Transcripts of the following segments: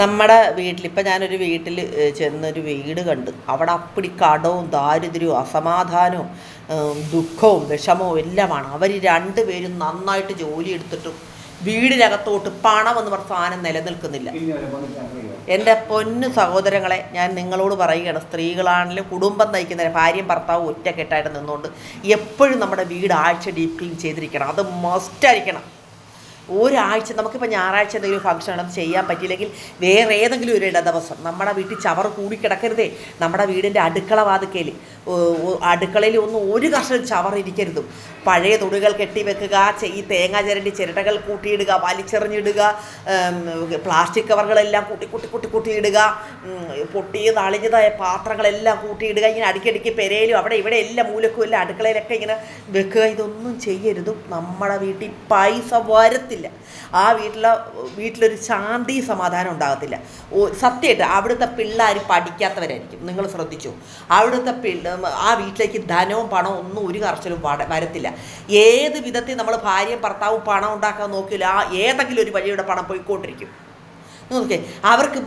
നമ്മുടെ വീട്ടിൽ ഇപ്പം ഞാനൊരു വീട്ടിൽ ചെന്നൊരു വീട് കണ്ട് അവിടെ അപ്പടി കടവും ദാരിദ്ര്യവും അസമാധാനവും ദുഃഖവും വിഷമവും എല്ലാമാണ്. അവർ രണ്ട് പേരും നന്നായിട്ട് ജോലി എടുത്തിട്ടും വീടിനകത്തോട്ട് പണം എന്ന് പറഞ്ഞ സാധനം നിലനിൽക്കുന്നില്ല? എന്റെ പൊന്നു സഹോദരങ്ങളെ ഞാൻ നിങ്ങളോട് പറയുകയാണ് സ്ത്രീകളാണെങ്കിലും കുടുംബം നയിക്കുന്ന ഭാര്യയും ഭർത്താവും ഒറ്റക്കെട്ടായിട്ട് നിന്നുകൊണ്ട് എപ്പോഴും നമ്മുടെ വീട് ആഴ്ച ഡീപ് ക്ലീൻ ചെയ്തിരിക്കണം. അത് മസ്റ്റായിരിക്കണം ഒരാഴ്ച നമുക്കിപ്പോൾ ഞായറാഴ്ച എന്തെങ്കിലും ഫംഗ്ഷൻ ആണ് ചെയ്യാൻ പറ്റിയില്ലെങ്കിൽ വേറെ ഏതെങ്കിലും ഒരു ഇട ദിവസം നമ്മുടെ വീട്ടിൽ ചവർ കൂടി കിടക്കരുതേ. നമ്മുടെ വീടിന്റെ അടുക്കള വാതുക്കയിൽ അടുക്കളയിൽ ഒന്നും ഒരു കഷ്ണം ചവർ ഇരിക്കരുതും. പഴയ തുണികൾ കെട്ടിവെക്കുക ഈ തേങ്ങ ചിരണ്ടി ചിരട്ടകൾ കൂട്ടിയിടുക വലിച്ചെറിഞ്ഞിടുക പ്ലാസ്റ്റിക് കവറുകളെല്ലാം കൂട്ടി കൂട്ടി കൂട്ടി കൂട്ടിയിടുക പൊട്ടിയ അളിഞ്ഞതായ പാത്രങ്ങളെല്ലാം കൂട്ടിയിടുക ഇങ്ങനെ അടുക്കടിക്ക് പെരയിലും അവിടെ ഇവിടെ എല്ലാം മൂലക്കും എല്ലാം അടുക്കളയിലൊക്കെ ഇങ്ങനെ വെക്കുക. ഇതൊന്നും ചെയ്യരുത്. നമ്മുടെ വീട്ടിൽ പൈസ വരത്തില്ല. ആ വീട്ടിലെ വീട്ടിലൊരു ശാന്തി സമാധാനം ഉണ്ടാകത്തില്ല. സത്യമായിട്ട് അവിടുത്തെ പിള്ളേർ പഠിക്കാത്തവരായിരിക്കും. നിങ്ങൾ ശ്രദ്ധിച്ചു? അവിടുത്തെ പിള്ള ആ വീട്ടിലേക്ക് ധനവും പണവും ഒന്നും ഒരു കർച്ചലും വരത്തില്ല. ഏത് വിധത്തിൽ നമ്മൾ ഭാര്യയും ഭർത്താവും പണം ഉണ്ടാക്കാൻ നോക്കില്ല ആ ഏതെങ്കിലും ഒരു വഴിയുടെ പണം പോയിക്കൊണ്ടിരിക്കും. നോക്കേ അവർക്ക്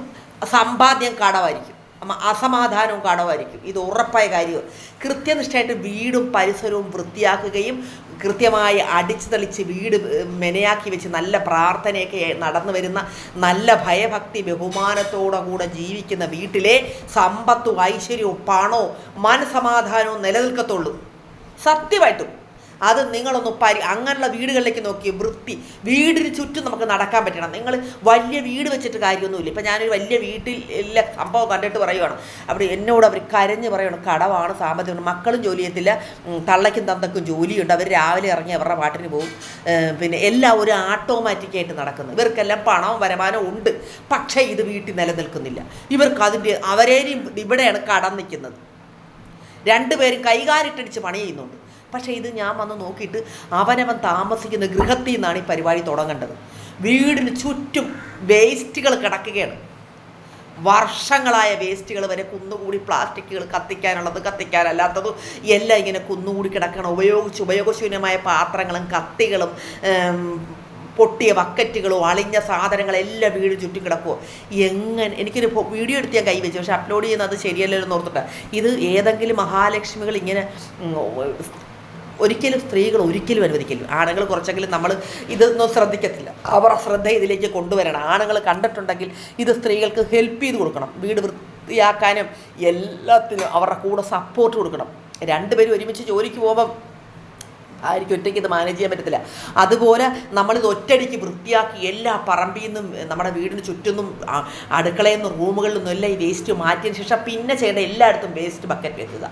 സമ്പാദ്യം കടമായിരിക്കും. അമ്മ അസമാധാനവും കടമായിരിക്കും. ഇത് ഉറപ്പായ കാര്യമാണ്. കൃത്യനിഷ്ഠയായിട്ട് വീടും പരിസരവും വൃത്തിയാക്കുകയും കൃത്യമായി അടിച്ചു തെളിച്ച് വീട് മെനയാക്കി വെച്ച് നല്ല പ്രാർത്ഥനയൊക്കെ നടന്നു വരുന്ന നല്ല ഭയഭക്തി ബഹുമാനത്തോടെ കൂടെ ജീവിക്കുന്ന വീട്ടിലെ സമ്പത്തും ഐശ്വര്യവും പണവും മനസമാധാനവും നിലനിൽക്കത്തുള്ളൂ. സത്യമായിട്ടും. അത് നിങ്ങളൊന്ന് പരി അങ്ങനെയുള്ള വീടുകളിലേക്ക് നോക്കി വൃത്തി വീടിന് ചുറ്റും നമുക്ക് നടക്കാൻ പറ്റണം. നിങ്ങൾ വലിയ വീട് വെച്ചിട്ട് കാര്യമൊന്നുമില്ല. ഇപ്പം ഞാനൊരു വലിയ വീട്ടിലെ സംഭവം കണ്ടിട്ട് പറയുവാണ്. അവിടെ എന്നോട് അവർ കരഞ്ഞ് പറയണം കടവാണ് സാമ്പത്തികമാണ് മക്കളും ജോലി ചെയ്യത്തില്ല. തള്ളയ്ക്കും തന്തക്കും ജോലിയുണ്ട്. അവർ രാവിലെ ഇറങ്ങി അവരുടെ പാട്ടിന് പോകും. പിന്നെ എല്ലാം ഒരു ആട്ടോമാറ്റിക്കായിട്ട് നടക്കുന്നു. ഇവർക്കെല്ലാം പണവും വരുമാനവും ഉണ്ട്. പക്ഷേ ഇത് വീട്ടിൽ നിലനിൽക്കുന്നില്ല. ഇവർക്ക് അതിന്റെ അവരേയും ഇവിടെയാണ് കടം നിൽക്കുന്നത്. രണ്ടുപേരും കൈകാലിട്ടടിച്ച് പണി ചെയ്യുന്നുണ്ട്. പക്ഷേ ഇത് ഞാൻ വന്ന് നോക്കിയിട്ട് അവനവൻ താമസിക്കുന്ന ഗൃഹത്തിൽ നിന്നാണ് ഈ പരിപാടി തുടങ്ങേണ്ടത്. വീടിന് ചുറ്റും വേസ്റ്റുകൾ കിടക്കുകയാണ്. വർഷങ്ങളായ വേസ്റ്റുകൾ വരെ കുന്നുകൂടി പ്ലാസ്റ്റിക്കുകൾ കത്തിക്കാനുള്ളത് കത്തിക്കാനല്ലാത്തതും എല്ലാം ഇങ്ങനെ കുന്നുകൂടി കിടക്കണം. ഉപയോഗിച്ച് ഉപയോഗശൂന്യമായ പാത്രങ്ങളും കത്തികളും പൊട്ടിയ ബക്കറ്റുകളും അളിഞ്ഞ സാധനങ്ങളെല്ലാം വീട് ചുറ്റും കിടക്കുമോ എങ്ങനെ? എനിക്കൊരു വീഡിയോ എടുത്ത് ഞാൻ കൈവച്ചു പക്ഷെ അപ്ലോഡ് ചെയ്യുന്നത് ശരിയല്ലല്ലോ എന്ന് ഓർത്തിട്ട്. ഇത് ഏതെങ്കിലും മഹാലക്ഷ്മികൾ ഇങ്ങനെ ഒരിക്കലും സ്ത്രീകൾ ഒരിക്കലും അനുവദിക്കില്ല. ആണുങ്ങൾ കുറച്ചെങ്കിലും നമ്മൾ ഇതൊന്നും ശ്രദ്ധിക്കത്തില്ല. അവർ അശ്രദ്ധ ശ്രദ്ധ ഇതിലേക്ക് കൊണ്ടുവരണം. ആണുങ്ങൾ കണ്ടിട്ടുണ്ടെങ്കിൽ ഇത് സ്ത്രീകൾക്ക് ഹെൽപ്പ് ചെയ്ത് കൊടുക്കണം. വീട് വൃത്തിയാക്കാനും എല്ലാത്തിനും അവരുടെ കൂടെ സപ്പോർട്ട് കൊടുക്കണം. രണ്ടുപേരും ഒരുമിച്ച് ജോലിക്ക് പോകുമ്പം ആയിരിക്കും ഒറ്റയ്ക്ക് ഇത് മാനേജ് ചെയ്യാൻ പറ്റത്തില്ല. അതുപോലെ നമ്മളിത് ഒറ്റയടിക്ക് വൃത്തിയാക്കി എല്ലാ പറമ്പിൽ നിന്നും നമ്മുടെ വീടിന് ചുറ്റുന്നും അടുക്കളയിൽ നിന്നും റൂമുകളിൽ നിന്നും എല്ലാം ഈ വേസ്റ്റ് മാറ്റിയതിന് ശേഷം പിന്നെ ചെയ്യേണ്ട എല്ലായിടത്തും വേസ്റ്റ് ബക്കറ്റ് വെക്കുക.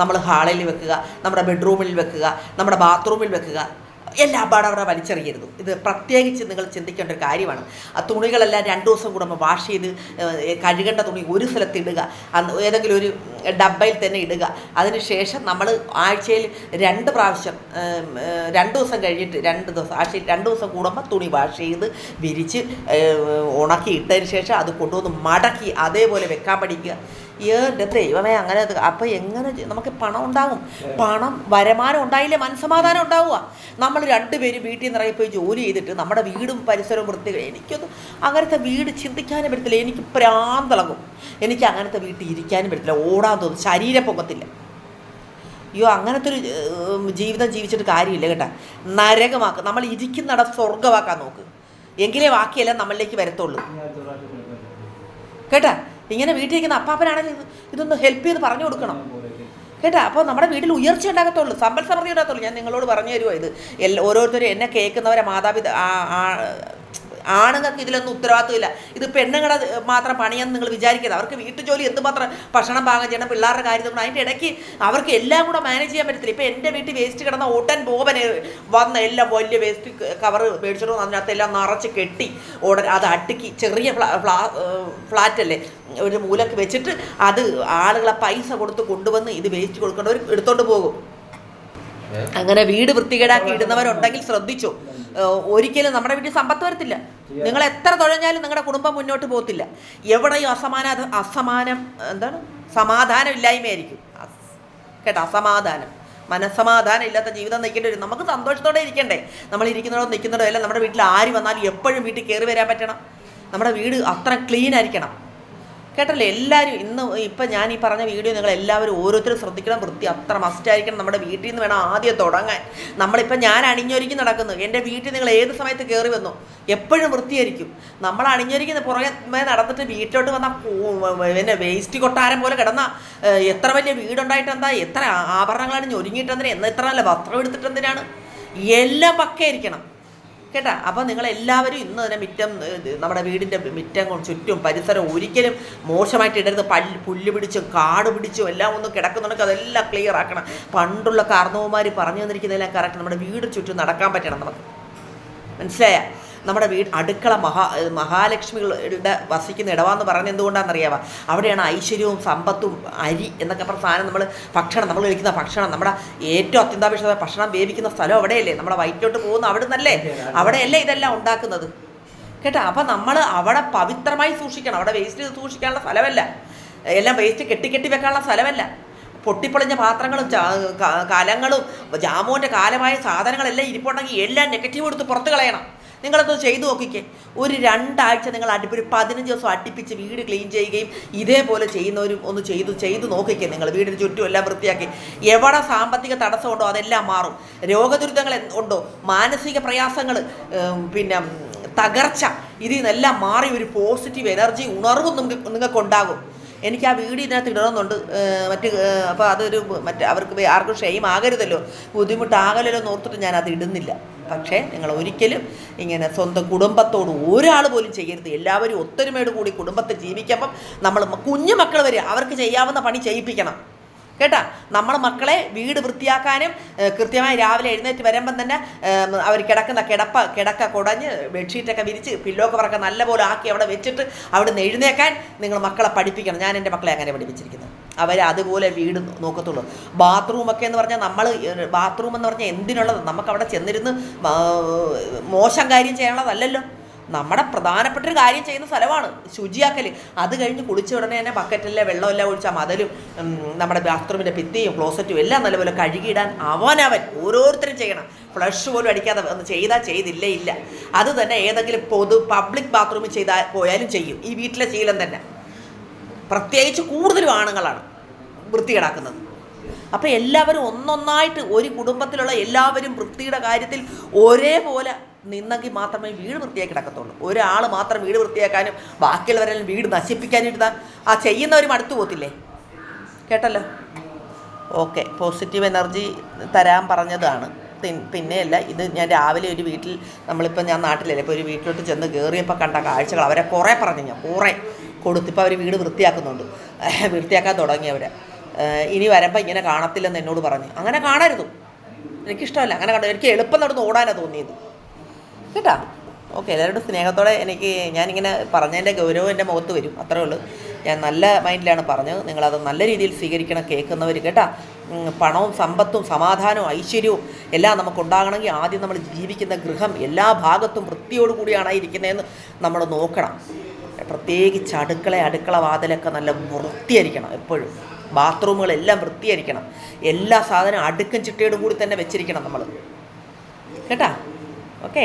നമ്മൾ ഹാളിൽ വെക്കുക നമ്മുടെ ബെഡ്റൂമിൽ വെക്കുക നമ്മുടെ ബാത്റൂമിൽ വെക്കുക. എല്ലാ പാടെ അവിടെ വലിച്ചെറിയരുത്. ഇത് പ്രത്യേകിച്ച് നിങ്ങൾ ചിന്തിക്കേണ്ട ഒരു കാര്യമാണ്. ആ തുണികളെല്ലാം രണ്ട് ദിവസം കൂടുമ്പോൾ വാഷ് ചെയ്ത് കഴുകേണ്ട തുണി ഒരു സ്ഥലത്ത് ഇടുക. ഏതെങ്കിലും ഒരു ഡബ്ബയിൽ തന്നെ ഇടുക. അതിനുശേഷം നമ്മൾ ആഴ്ചയിൽ രണ്ട് പ്രാവശ്യം രണ്ട് ദിവസം കഴിഞ്ഞിട്ട് രണ്ട് ദിവസം ആഴ്ചയിൽ രണ്ട് ദിവസം കൂടുമ്പോൾ തുണി വാഷ് ചെയ്ത് വിരിച്ച് ഉണക്കി ഇട്ടതിന് ശേഷം അത് കൊണ്ടുവന്ന് മടക്കി അതേപോലെ വെക്കാൻ പഠിക്കുക. എന്റെ ദൈവമേ അങ്ങനെ അപ്പോൾ എങ്ങനെ നമുക്ക് പണം ഉണ്ടാവും? പണം വരുമാനം ഉണ്ടായില്ലേ? മനസ്സമാധാനം ഉണ്ടാവുക. നമ്മൾ രണ്ടുപേരും വീട്ടിൽ നിന്ന് ഇറങ്ങി പോയി ജോലി ചെയ്തിട്ട് നമ്മുടെ വീടും പരിസരവും വൃത്തി എനിക്കൊന്നും അങ്ങനത്തെ വീട് ചിന്തിക്കാനും പറ്റത്തില്ല. എനിക്ക് പ്രാന്തളകും എനിക്ക് അങ്ങനത്തെ വീട്ടിൽ ഇരിക്കാനും പറ്റത്തില്ല. ഓടാൻ തോന്നും. ശരീരം പൊക്കത്തില്ല. അയ്യോ അങ്ങനത്തെ ഒരു ജീവിതം ജീവിച്ചിട്ട് കാര്യമില്ല കേട്ടാ. നരകമാക്കുക നമ്മൾ ഇരിക്കുന്നിടം സ്വർഗമാക്കാൻ നോക്ക്. എങ്കിലേ ബാക്കിയെല്ലാം നമ്മളിലേക്ക് വരത്തുള്ളൂ. കേട്ടാ? ഇങ്ങനെ വീട്ടിൽ ഇരിക്കുന്ന അപ്പാപ്പനാണെങ്കിൽ ഇത് ഇതൊന്ന് ഹെൽപ്പ് ചെയ്ത് പറഞ്ഞു കൊടുക്കണം. കേട്ടാ? അപ്പോൾ നമ്മുടെ വീട്ടിൽ ഉയർച്ച ഉണ്ടാകത്തുള്ളൂ. സമ്പൽ സമൃദ്ധി ഉണ്ടാകത്തുള്ളൂ. ഞാൻ നിങ്ങളോട് പറഞ്ഞു തരുമോ ഇത്. എല്ലാ ഓരോരുത്തരും എന്നെ കേൾക്കുന്നവരെ മാതാപിതാ ആണുങ്ങൾക്ക് ഇതിലൊന്നും ഉത്തരവാദിത്വമില്ല. ഇത് പെണ്ണുങ്ങളെ മാത്രം പണിയെന്ന് നിങ്ങൾ വിചാരിക്കരുത്. അവർക്ക് വീട്ടു ജോലി എന്തുമാത്രം ഭക്ഷണം പാകം ചെയ്യണം പിള്ളേരുടെ കാര്യം അതിന്റെ ഇടയ്ക്ക് അവർക്ക് എല്ലാം കൂടെ മാനേജ് ചെയ്യാൻ പറ്റത്തില്ല. ഇപ്പം എന്റെ വീട്ടിൽ വേസ്റ്റ് കിടന്ന ഓട്ടൻ ബോബന് വന്ന എല്ലാം വലിയ വേസ്റ്റ് കവർ മേടിച്ചിട്ട് അതിനകത്ത് എല്ലാം നിറച്ച് കെട്ടി ഉടൻ അത് അടുക്കി ചെറിയ ഫ്ലാ ഫ്ലാറ്റല്ലേ ഒരു മൂലക്ക് വെച്ചിട്ട് അത് ആളുകളെ പൈസ കൊടുത്ത് കൊണ്ടുവന്ന് ഇത് വേസ്റ്റ് കൊടുക്കേണ്ടവർ എടുത്തോണ്ട് പോകും. അങ്ങനെ വീട് വൃത്തികേടാക്കി ഇടുന്നവരുണ്ടെങ്കിൽ ശ്രദ്ധിച്ചു. ഒരിക്കലും നമ്മുടെ വീട്ടിൽ സമ്പത്ത് വരത്തില്ല. നിങ്ങൾ എത്ര തുഴഞ്ഞാലും നിങ്ങളുടെ കുടുംബം മുന്നോട്ട് പോകത്തില്ല. എവിടെയും അസമാന അസമാനം എന്താണ്? സമാധാനം ഇല്ലായ്മയായിരിക്കും കേട്ടോ അസമാധാനം. മനസ്സമാധാനം ഇല്ലാത്ത ജീവിതം നയിക്കേണ്ടി വരും. നമുക്ക് സന്തോഷത്തോടെ ഇരിക്കണ്ടേ? നമ്മൾ ഇരിക്കുന്നതോ നിൽക്കുന്നതോ അല്ല. നമ്മുടെ വീട്ടിൽ ആര് വന്നാലും എപ്പോഴും വീട്ടിൽ കയറി വരാൻ പറ്റണം. നമ്മുടെ വീട് അത്ര ക്ലീൻ ആയിരിക്കണം. കേട്ടല്ലേ? എല്ലാവരും ഇന്ന് ഇപ്പം ഞാൻ ഈ പറഞ്ഞ വീഡിയോ നിങ്ങൾ എല്ലാവരും ഓരോരുത്തരും ശ്രദ്ധിക്കണം. വൃത്തി അത്ര മസ്റ്റായിരിക്കണം നമ്മുടെ വീട്ടിൽ നിന്ന് വേണം ആദ്യം തുടങ്ങാൻ. നമ്മളിപ്പം ഞാൻ അണിഞ്ഞൊരുക്കി നടക്കുന്നു. എന്റെ വീട്ടിൽ നിങ്ങൾ ഏത് സമയത്ത് കയറി വന്നു എപ്പോഴും വൃത്തിയായിരിക്കും. നമ്മൾ അണിഞ്ഞൊരുക്കുന്ന പുറകെ നടന്നിട്ട് വീട്ടിലോട്ട് വന്ന പിന്നെ വേസ്റ്റ് കൊട്ടാരം പോലെ കിടന്ന എത്ര വലിയ വീടുണ്ടായിട്ട് എന്താ എത്ര ആഭരണങ്ങളാണ് ഞൊരുങ്ങിയിട്ട് എന്തിനാ എന്ന് എത്ര നല്ല വസ്ത്രം എടുത്തിട്ട് എന്തിനാണ്? എല്ലാം പക്കയായിരിക്കണം. കേട്ടാ? അപ്പോൾ നിങ്ങൾ എല്ലാവരും ഇന്ന് തന്നെ മിറ്റം നമ്മുടെ വീടിന്റെ മിറ്റം ചുറ്റും പരിസരം ഒരിക്കലും മോശമായിട്ട് ഇടരുത്. പല്ല് പുല്ല് പിടിച്ചും കാട് പിടിച്ചും എല്ലാം ഒന്ന് കിടക്കുന്നുണ്ടെങ്കിൽ അതെല്ലാം ക്ലിയർ ആക്കണം. പണ്ടുള്ള കാർന്നവന്മാർ പറഞ്ഞു തന്നിരിക്കുന്നതെല്ലാം കറക്റ്റ് നമ്മുടെ വീട് ചുറ്റും നടക്കാൻ പറ്റണം നമുക്ക്. മനസ്സിലായ? നമ്മുടെ വീട് അടുക്കള മഹാ മഹാലക്ഷ്മികളുടെ വസിക്കുന്ന ഇടവാന്ന് പറയുന്നത് എന്തുകൊണ്ടാണെന്നറിയാവാ? അവിടെയാണ് ഐശ്വര്യവും സമ്പത്തും അരി എന്നൊക്കെ പറഞ്ഞ സാധനം നമ്മൾ ഭക്ഷണം നമ്മൾ കഴിക്കുന്ന ഭക്ഷണം നമ്മുടെ ഏറ്റവും അത്യന്താപേക്ഷിത ഭക്ഷണം വേവിക്കുന്ന സ്ഥലം അവിടെയല്ലേ? നമ്മുടെ വയറ്റിലോട്ട് പോകുന്ന അവിടെ നിന്നല്ലേ അവിടെയല്ലേ ഇതെല്ലാം ഉണ്ടാക്കുന്നത്? കേട്ടോ അപ്പം നമ്മൾ അവിടെ പവിത്രമായി സൂക്ഷിക്കണം. അവിടെ വേസ്റ്റ് സൂക്ഷിക്കാനുള്ള സ്ഥലമല്ല. എല്ലാം വേസ്റ്റ് കെട്ടിക്കെട്ടി കെട്ടി വെക്കാനുള്ള സ്ഥലമല്ല. പൊട്ടിപ്പൊളിഞ്ഞ പാത്രങ്ങളും കലങ്ങളും ജാമോന്റെ കാലമായ സാധനങ്ങളെല്ലാം ഇരിപ്പുണ്ടെങ്കിൽ എല്ലാം നെഗറ്റീവ് എടുത്ത് പുറത്ത് കളയണം. നിങ്ങളത് ചെയ്തു നോക്കിക്കേ. ഒരു രണ്ടാഴ്ച നിങ്ങൾ അടുപ്പ് ഒരു പതിനഞ്ച് ദിവസം അടുപ്പിച്ച് വീട് ക്ലീൻ ചെയ്യുകയും ഇതേപോലെ ചെയ്യുന്നവരും ഒന്ന് ചെയ്തു ചെയ്തു നോക്കിക്കേ നിങ്ങൾ. വീടിന് ചുറ്റും എല്ലാം വൃത്തിയാക്കി. എവിടെ സാമ്പത്തിക തടസ്സമുണ്ടോ അതെല്ലാം മാറും. രോഗദുരിതങ്ങൾ ഉണ്ടോ? മാനസിക പ്രയാസങ്ങൾ പിന്നെ തകർച്ച ഇതിൽ നിന്നെല്ലാം മാറി ഒരു പോസിറ്റീവ് എനർജി ഉണർവും നിങ്ങൾക്ക് നിങ്ങൾക്കുണ്ടാകും. എനിക്ക് ആ വീട് ഇതിനകത്ത് ഇടണമെന്നുണ്ട്. മറ്റ് അപ്പോൾ അതൊരു മറ്റേ അവർക്ക് ആർക്കും ഷെയിം ആകരുതല്ലോ. ബുദ്ധിമുട്ടാകലല്ലോ എന്ന് ഓർത്തിട്ട് ഞാൻ അത് ഇടുന്നില്ല. പക്ഷേ നിങ്ങൾ ഒരിക്കലും ഇങ്ങനെ സ്വന്തം കുടുംബത്തോട് ഒരാൾ പോലും ചെയ്യരുത്. എല്ലാവരും ഒത്തൊരുമയോട് കൂടി കുടുംബത്തെ ജീവിക്കുമ്പം നമ്മൾ കുഞ്ഞു മക്കൾ വരെ അവർക്ക് ചെയ്യാവുന്ന പണി ചെയ്യിപ്പിക്കണം. കേട്ടാ? നമ്മളെ മക്കളെ വീട് വൃത്തിയാക്കാനും കൃത്യമായി രാവിലെ എഴുന്നേറ്റ് വരുമ്പം തന്നെ അവർ കിടക്കുന്ന കിടപ്പ കിടക്ക കുടഞ്ഞ് ബെഡ്ഷീറ്റൊക്കെ വിരിച്ച് പില്ലോ കവറൊക്കെ നല്ലപോലെ ആക്കി അവിടെ വെച്ചിട്ട് അവിടെ നിന്ന് എഴുന്നേക്കാൻ നിങ്ങൾ മക്കളെ പഠിപ്പിക്കണം. ഞാൻ എന്റെ മക്കളെ അങ്ങനെ പഠിപ്പിച്ചിരിക്കുന്നത് അവർ അതുപോലെ വീട് നോക്കത്തുള്ളൂ. ബാത്റൂമൊക്കെ എന്ന് പറഞ്ഞാൽ നമ്മൾ ബാത്റൂം എന്ന് പറഞ്ഞാൽ എന്തിനുള്ളത്? നമുക്ക് അവിടെ ചെന്നിരുന്ന് മോശം കാര്യം ചെയ്യാനുള്ളതല്ലല്ലോ. നമ്മുടെ പ്രധാനപ്പെട്ട ഒരു കാര്യം ചെയ്യുന്ന സ്ഥലമാണ് ശുചിയാക്കൽ അത് കഴിഞ്ഞ് കുളിച്ച ഉടനെ തന്നെ ബക്കറ്റിലെ വെള്ളമെല്ലാം ഒഴിച്ചാൽ മതലും നമ്മുടെ ബാത്റൂമിന്റെ ഭിത്തിയും ക്ലോസറ്റും എല്ലാം നല്ലപോലെ കഴുകിയിടാൻ അവനവൻ ഓരോരുത്തരും ചെയ്യണം. ഫ്ലഷ് പോലും അടിക്കാതെ ഒന്ന് ചെയ്താൽ ചെയ്തില്ലേ ഇല്ല. അത് തന്നെ ഏതെങ്കിലും പൊതു പബ്ലിക് ബാത്റൂമിൽ ചെയ്താൽ പോയാലും ചെയ്യും. ഈ വീട്ടിലെ ശീലം തന്നെ. പ്രത്യേകിച്ച് കൂടുതലും ആണുങ്ങളാണ് വൃത്തികേടാക്കുന്നത്. അപ്പോൾ എല്ലാവരും ഒന്നൊന്നായിട്ട് ഒരു കുടുംബത്തിലുള്ള എല്ലാവരും വൃത്തിയുടെ കാര്യത്തിൽ ഒരേപോലെ നിന്നെങ്കിൽ മാത്രമേ വീട് വൃത്തിയാക്കി കിടക്കത്തുള്ളൂ. ഒരാൾ മാത്രം വീട് വൃത്തിയാക്കാനും ബാക്കിയുള്ളവരെല്ലാം വീട് നശിപ്പിക്കാനിട്ട് ആ ചെയ്യുന്നവരും അടുത്തു പോത്തില്ലേ കേട്ടല്ലോ? ഓക്കെ പോസിറ്റീവ് എനർജി തരാൻ പറഞ്ഞതാണ്. പിന്നെയല്ല ഇത് ഞാൻ രാവിലെ ഒരു വീട്ടിൽ നമ്മളിപ്പോൾ ഞാൻ നാട്ടിലല്ലേ ഇപ്പോൾ ഒരു വീട്ടിലോട്ട് ചെന്ന് കയറിയപ്പോൾ കണ്ട കാഴ്ചകൾ അവരെ കുറേ പറഞ്ഞു ഞാൻ കുറേ. കൊടുത്തിപ്പോൾ അവർ വീട് വൃത്തിയാക്കുന്നുണ്ട്. വൃത്തിയാക്കാൻ തുടങ്ങി അവർ ഇനി വരുമ്പോൾ ഇങ്ങനെ കാണത്തില്ലെന്ന് എന്നോട് പറഞ്ഞു. അങ്ങനെ കാണരുത്. എനിക്കിഷ്ടമല്ല. അങ്ങനെ കണ്ടു എനിക്ക് എളുപ്പം നടന്ന് ഓടാനാണ് തോന്നിയത്. കേട്ടാ? ഓക്കെ എല്ലാവരോടും സ്നേഹത്തോടെ എനിക്ക് ഞാനിങ്ങനെ പറഞ്ഞതിന്റെ ഗൗരവം എന്റെ മുഖത്ത് വരും. അത്രേ ഉള്ളൂ. ഞാൻ നല്ല മൈൻഡിലാണ് പറഞ്ഞത്. നിങ്ങളത് നല്ല രീതിയിൽ സ്വീകരിക്കണം കേൾക്കുന്നവർ കേട്ടാ? പണവും സമ്പത്തും സമാധാനവും ഐശ്വര്യവും എല്ലാം നമുക്ക് നമുക്കുണ്ടാകണമെങ്കിൽ ആദ്യം നമ്മൾ ജീവിക്കുന്ന ഗൃഹം എല്ലാ ഭാഗത്തും വൃത്തിയോടുകൂടിയാണ് ഇരിക്കുന്നതെന്ന് നമ്മൾ നോക്കണം. പ്രത്യേകിച്ച് അടുക്കള അടുക്കള വാതിലൊക്കെ നല്ല വൃത്തിയായിരിക്കണം എപ്പോഴും. ബാത്റൂമുകളെല്ലാം വൃത്തിയായിരിക്കണം. എല്ലാ സാധനവും അടുക്കും ചിട്ടയോടും കൂടി തന്നെ വെച്ചിരിക്കണം നമ്മൾ കേട്ടാ? ഓക്കെ.